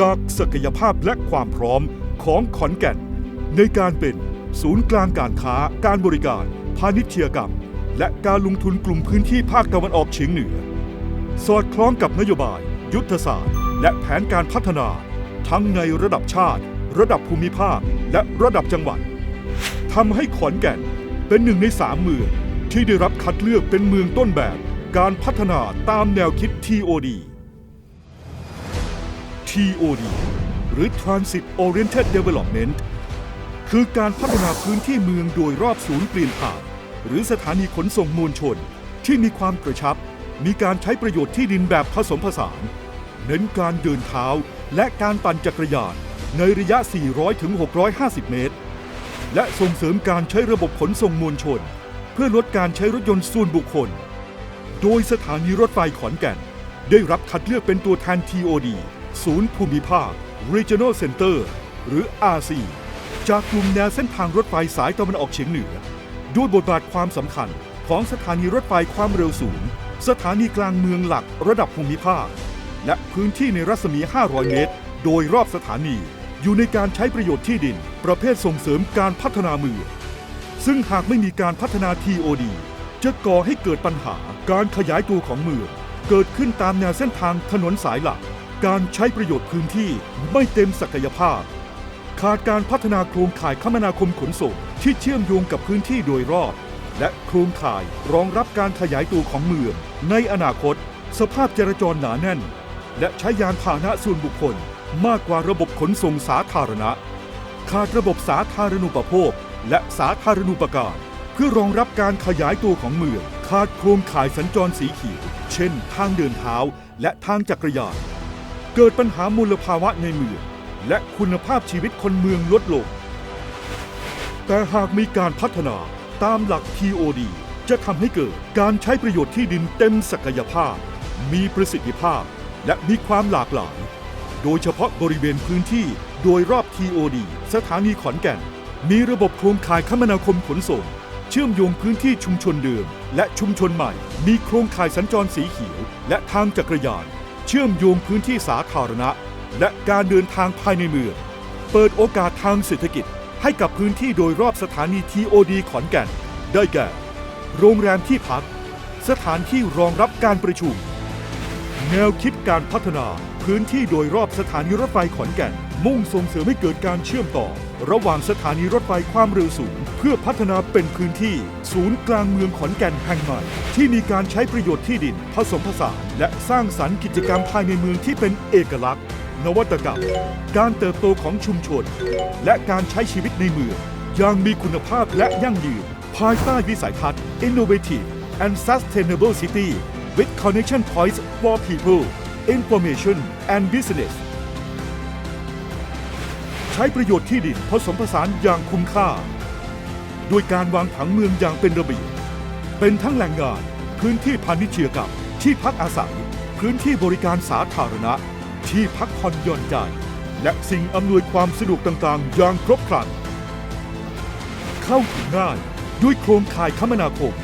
จากศักยภาพและความพร้อมของขอนแก่น ในการเป็นศูนย์กลางการค้า การบริการ พาณิชยกรรม และการลงทุนกลุ่มพื้นที่ภาคตะวันออกเฉียงเหนือ สอดคล้องกับนโยบาย ยุทธศาสตร์ และแผนการพัฒนา ทั้งในระดับชาติ ระดับภูมิภาค และระดับจังหวัดทำให้ขอนแก่นเป็นหนึ่งในสามเมืองที่ได้รับคัดเลือกเป็นเมืองต้นแบบ การพัฒนาตามแนวคิด TOD TOD หรือ Transit Oriented Development คือการพัฒนาพื้นที่เมืองโดยรอบศูนย์เปลี่ยนผ่าน หรือสถานีขนส่งมวลชน ที่มีความกระชับ มีการใช้ประโยชน์ที่ดินแบบผสมผสาน เน้นการเดินเท้าและการปั่นจักรยาน ในระยะ 400ถึง650 เมตร และส่งเสริมการใช้ระบบขนส่งมวลชน เพื่อลดการใช้รถยนต์ส่วนบุคคล โดยสถานีรถไฟขอนแก่น ได้รับคัดเลือกเป็นตัวแทน TOD ศูนย์ภูมิภาค Regional Center หรือ RC จากกลุ่มแนวเส้นทางรถไฟสายตะวันออกเฉียงเหนือ ด้วยบทบาทความสำคัญของสถานีรถไฟความเร็วสูง สถานีกลางเมืองหลักระดับภูมิภาค และพื้นที่ในรัศมี 500 เมตร โดยรอบสถานี อยู่ในการใช้ประโยชน์ที่ดิน ประเภทส่งเสริมการพัฒนาเมืองซึ่งหากไม่มีการพัฒนา TOD จะก่อให้เกิดปัญหาการขยายตัวของเมืองเกิดขึ้นตามแนวเส้นทางถนนสายหลัก การใช้ประโยชน์พื้นที่ไม่เต็มศักยภาพ ขาดการพัฒนาโครงข่ายคมนาคมขนส่งที่เชื่อมโยงกับพื้นที่โดยรอบ และโครงข่ายรองรับการขยายตัวของเมือง ในอนาคต สภาพจราจรหนาแน่น และใช้ยานพาหนะส่วนบุคคล มากกว่าระบบขนส่งสาธารณะ ขาดระบบสาธารณูปโภค และสาธารณูปการเพื่อรองรับการขยายตัวของเมือง ขาดโครงข่ายสัญจรสีเขียว เช่น ทางเดินเท้า และทางจักรยาน เกิดปัญหามลภาวะในเมืองและคุณภาพชีวิตคนเมืองลดลง แต่หากมีการพัฒนาตามหลัก TOD จะทำให้เกิดการใช้ประโยชน์ที่ดินเต็มศักยภาพ มีประสิทธิภาพ และมีความหลากหลาย โดยเฉพาะบริเวณพื้นที่โดยรอบ TOD สถานีขอนแก่น มีระบบโครงข่ายคมนาคมขนส่ง เชื่อมโยงพื้นที่ชุมชนเดิม และชุมชนใหม่ มีโครงข่ายสัญจรสีเขียว และทางจักรยาน เชื่อมโยงพื้นที่สาธารณะ และการเดินทางภายในเมือง เปิดโอกาสทางเศรษฐกิจให้กับพื้นที่โดยรอบสถานีทีโอดีขอนแก่น ได้แก่ โรงแรมที่พัก สถานที่รองรับการประชุม แนวคิดการพัฒนาพื้นที่โดยรอบสถานีรถไฟขอนแก่น มุ่งส่งเสริมให้เกิดการเชื่อมต่อ ระหว่างสถานีรถไฟความเร็วสูง เพื่อพัฒนาเป็นพื้นที่ ศูนย์กลางเมืองขอนแก่นแห่งใหม่ที่มีการใช้ประโยชน์ที่ดิน ผสมผสานและสร้างสรรค์กิจกรรมภายในเมืองที่เป็นเอกลักษณ์ นวัตกรรม การเติบโตของชุมชน และการใช้ชีวิตในเมืองอย่างมีคุณภาพและยั่งยืน ภายใต้วิสัยทัศน์ Innovative and Sustainable City with connection points for people information and business ใช้ประโยชน์ที่ดินผสมผสานอย่างคุ้มค่า ด้วยการวางผังเมืองอย่างเป็นระเบียบ เป็นทั้งแหล่งงาน พื้นที่พาณิชยกรรมที่พักอาศัย พื้นที่บริการสาธารณะ ที่พักผ่อนหย่อนใจ และสิ่งอำนวยความสะดวกต่างๆ อย่างครบครัน เข้าถึงง่ายด้วยโครงข่ายคมนาคม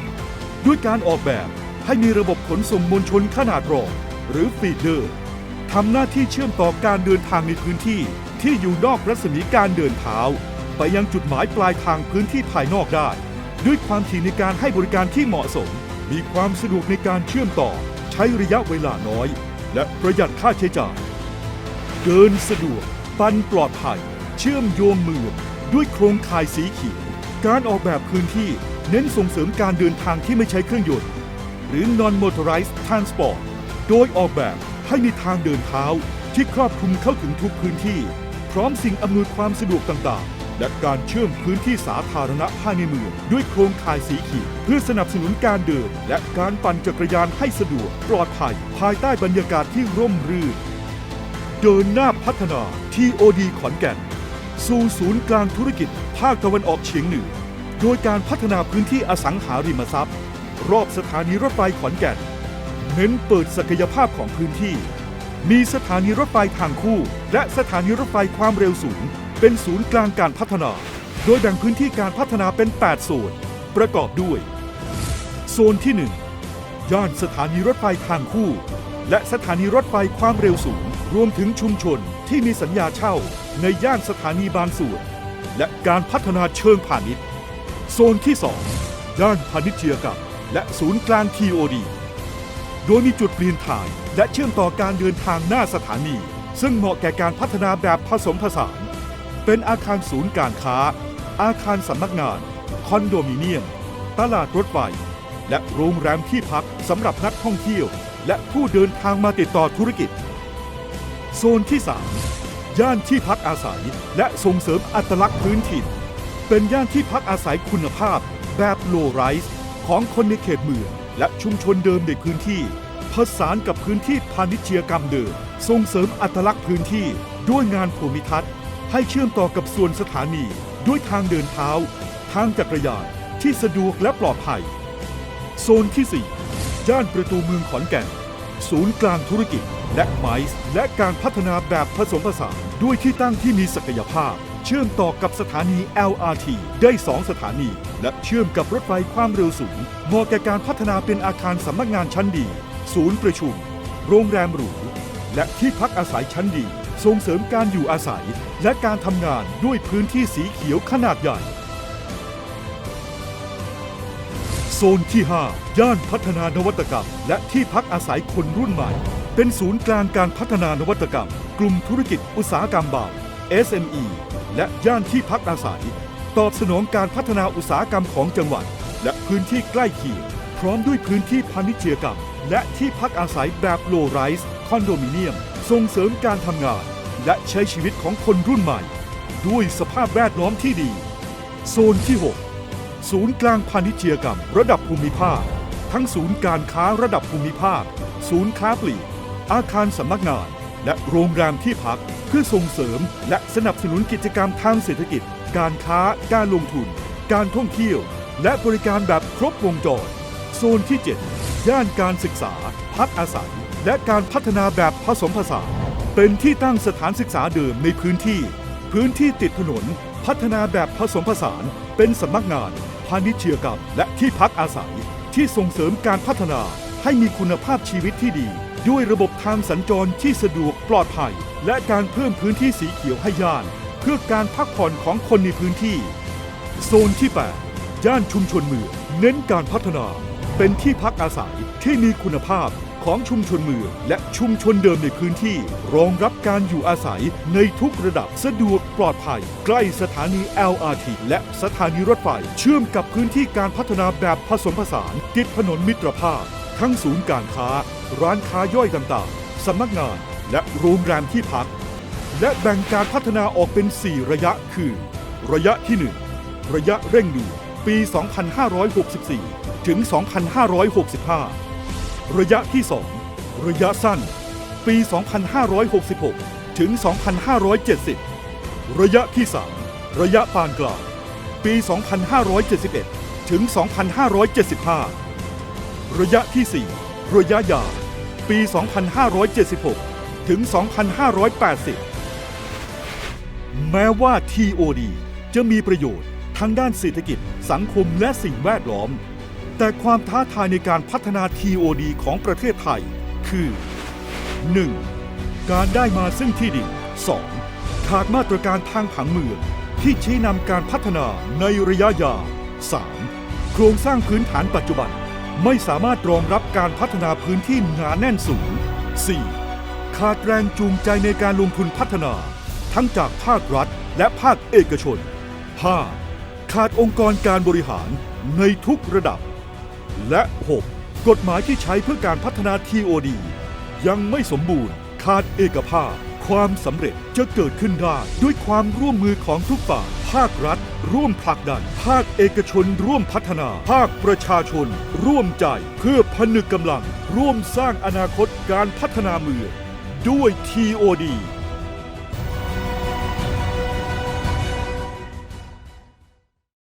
ด้วยการออกแบบให้มีระบบขนส่งมวลชนขนาดรองหรือฟีดเดอร์ทำหน้าที่เชื่อมต่อการเดินทางในพื้นที่ ที่อยู่นอกรัศมีการเดินเท้า ไปยังจุดหมายปลายทางพื้นที่ภายนอกได้ ด้วยความถี่ในการให้บริการที่เหมาะสม มีความสะดวกในการเชื่อมต่อ ใช้ระยะเวลาน้อย และประหยัดค่าใช้จ่าย เดินสะดวก ปันปลอดภัย เชื่อมโยงเมืองด้วยโครงข่ายสีเขียวการออกแบบพื้นที่เน้นส่งเสริมการเดินทางที่ไม่ใช้เครื่องยนต์ หรือ non motorized transport โดยออกแบบให้มีทางเดินเท้าที่ครอบคลุมเข้าถึงทุกพื้นที่ พร้อมสิ่งอำนวยความสะดวกต่างๆ และการเชื่อมพื้นที่สาธารณะภายในเมืองด้วยโครงข่ายสีเขียวเพื่อสนับสนุนการเดิน และการปั่นจักรยานให้สะดวก ปลอดภัย ภายใต้บรรยากาศที่ร่มรื่นเดินหน้าพัฒนา TOD ขอนแก่น สู่ศูนย์กลางธุรกิจ ภาคตะวันออกเฉียงเหนือ โดยการพัฒนาพื้นที่อสังหาริมทรัพย์ รอบสถานีรถไฟขอนแก่น เน้นเปิดศักยภาพของพื้นที่ มีสถานีรถไฟทางคู่ และสถานีรถไฟความเร็วสูง เป็นศูนย์กลางการพัฒนา โดยแบ่งพื้นที่การพัฒนาเป็น 8 โซน ประกอบด้วย โซนที่ 1 ย่านสถานีรถไฟทางคู่ และสถานีรถไฟความเร็วสูง รวมถึงชุมชนที่มีสัญญาเช่า ในย่านสถานีบางส่วน และการพัฒนาเชิงพาณิชย์ โซนที่ 2 ด้านพาณิชยกรรมและศูนย์กลาง TOD โด โดยมีจุดเปลี่ยนถ่าย และเชื่อมต่อการเดินทางหน้าสถานี ซึ่งเหมาะแก่การพัฒนาแบบผสมผสาน เป็นอาคารศูนย์การค้า อาคารสำนักงาน คอนโดมิเนียม ตลาดรถไฟ และโรงแรมที่พักสำหรับนักท่องเที่ยว และผู้เดินทางมาติดต่อธุรกิจ โซนที่ 3 ย่านที่พักอาศัย และส่งเสริมอัตลักษณ์พื้นถิ่น เป็นย่านที่พักอาศัยคุณภาพ แบบโลไรส์ของคนในเขตเมือง และชุมชนเดิมในพื้นที่ ผสานกับพื้นที่พาณิชยกรรมเดิม ส่งเสริมอัตลักษณ์พื้นที่ด้วยงานภูมิทัศน์ ให้เชื่อมต่อกับส่วนสถานี ด้วยทางเดินเท้า ทางจักรยานที่สะดวกและปลอดภัย โซนที่ 4 ย่านประตูเมืองขอนแก่น ศูนย์กลางธุรกิจ และไมซ์และการพัฒนาแบบผสมผสานด้วยที่ตั้งที่มีศักยภาพ ชื่อมต่อกับสถานี LRT ได้ 2 สถานี และเชื่อมกับรถไฟความเร็วสูงเหมาะแก่การพัฒนาเป็นอาคารสำนักงานชั้นดี ศูนย์ประชุม โรงแรมหรู และที่พักอาศัยชั้นดี ส่งเสริมการอยู่อาศัย และการทำงานด้วยพื้นที่สีเขียวขนาดใหญ่ โซนที่ 5 ย่านพัฒนานวัตกรรม และที่พักอาศัยคนรุ่นใหม่ เป็นศูนย์กลางการพัฒนานวัตกรรม กลุ่มธุรกิจอุตสาหกรรมเบา SME และย่านที่พักอาศัย ตอบสนองการพัฒนาอุตสาหกรรมของจังหวัด และพื้นที่ใกล้เคียงพร้อมด้วยพื้นที่พาณิชยกรรม และที่พักอาศัยแบบโลไรส์คอนโดมิเนียม ส่งเสริมการทำงาน และใช้ชีวิตของคนรุ่นใหม่ ด้วยสภาพแวดล้อมที่ดี โซนที่ 6 ศูนย์กลางพาณิชยกรรม ระดับภูมิภาค ทั้งศูนย์การค้าระดับภูมิภาค ศูนย์ค้าปลีกอาคารสำนักงาน และโรงแรมที่พักเพื่อส่งเสริมและสนับสนุนกิจกรรมทางเศรษฐกิจ การค้า การลงทุน การท่องเที่ยว และบริการแบบครบวงจร โซนที่ 7 ย่านการศึกษา พักอาศัย และการพัฒนาแบบผสมผสาน เป็นที่ตั้งสถานศึกษาเดิมในพื้นที่ พื้นที่ติดถนน พัฒนาแบบผสมผสาน เป็นสำนักงาน พาณิชยกรรม และที่พักอาศัย ที่ส่งเสริมการพัฒนาให้มีคุณภาพชีวิตที่ดี ด้วยระบบทางสัญจรที่สะดวกปลอดภัย และการเพิ่มพื้นที่สีเขียวให้ย่าน เพื่อการพักผ่อนของคนในพื้นที่ โซนที่ 8 ย่านชุมชนเมืองเน้นการพัฒนา เป็นที่พักอาศัยที่มีคุณภาพของชุมชนเมืองและชุมชนเดิมในพื้นที่ รองรับการอยู่อาศัยในทุกระดับสะดวกปลอดภัย ใกล้สถานี LRT และสถานีรถไฟ เชื่อมกับพื้นที่การพัฒนาแบบผสมผสาน ติดถนนมิตรภาพ ทั้งศูนย์การค้า ร้านค้าย่อยต่างๆ สำนักงานและโรงแรมที่พัก และแบ่งการพัฒนาออกเป็น 4 ระยะคือ ระยะที่ 1 ระยะเร่งด่วนปี 2564 ถึง 2565 ระยะที่ 2 ระยะสั้น ปี 2566 ถึง 2570 ระยะที่ 3 ระยะปานกลาง ปี 2571 ถึง 2575 ระยะที่ 4 ระยะยาวปี 2576 ถึง 2580 แม้ว่า TOD จะมีประโยชน์ทางด้านเศรษฐกิจ สังคมและสิ่งแวดล้อม แต่ความท้าทายในการพัฒนา TOD ของประเทศไทย คือ 1. การได้มาซึ่งที่ดิน 2. ขาดมาตรการทางผังเมือง ที่ชี้นำการพัฒนาในระยะยาว 3. โครงสร้างพื้นฐานปัจจุบัน ไม่สามารถรองรับการพัฒนาพื้นที่หนาแน่นสูง 4. ขาดแรงจูงใจในการลงทุนพัฒนา ทั้งจากภาครัฐและภาคเอกชน 5. ขาดองค์กรการบริหารในทุกระดับ และ 6. กฎหมายที่ใช้เพื่อการพัฒนา TOD ยังไม่สมบูรณ์ ขาดเอกภาพ ความสำเร็จจะเกิดขึ้นได้ด้วยความร่วมมือของทุกฝ่ายภาครัฐ ร่วมผลักดัน ภาคเอกชนร่วมพัฒนา ภาคประชาชน ร่วมใจเพื่อพนึกกำลัง ร่วมสร้างอนาคตการพัฒนาเมืองด้วย TOD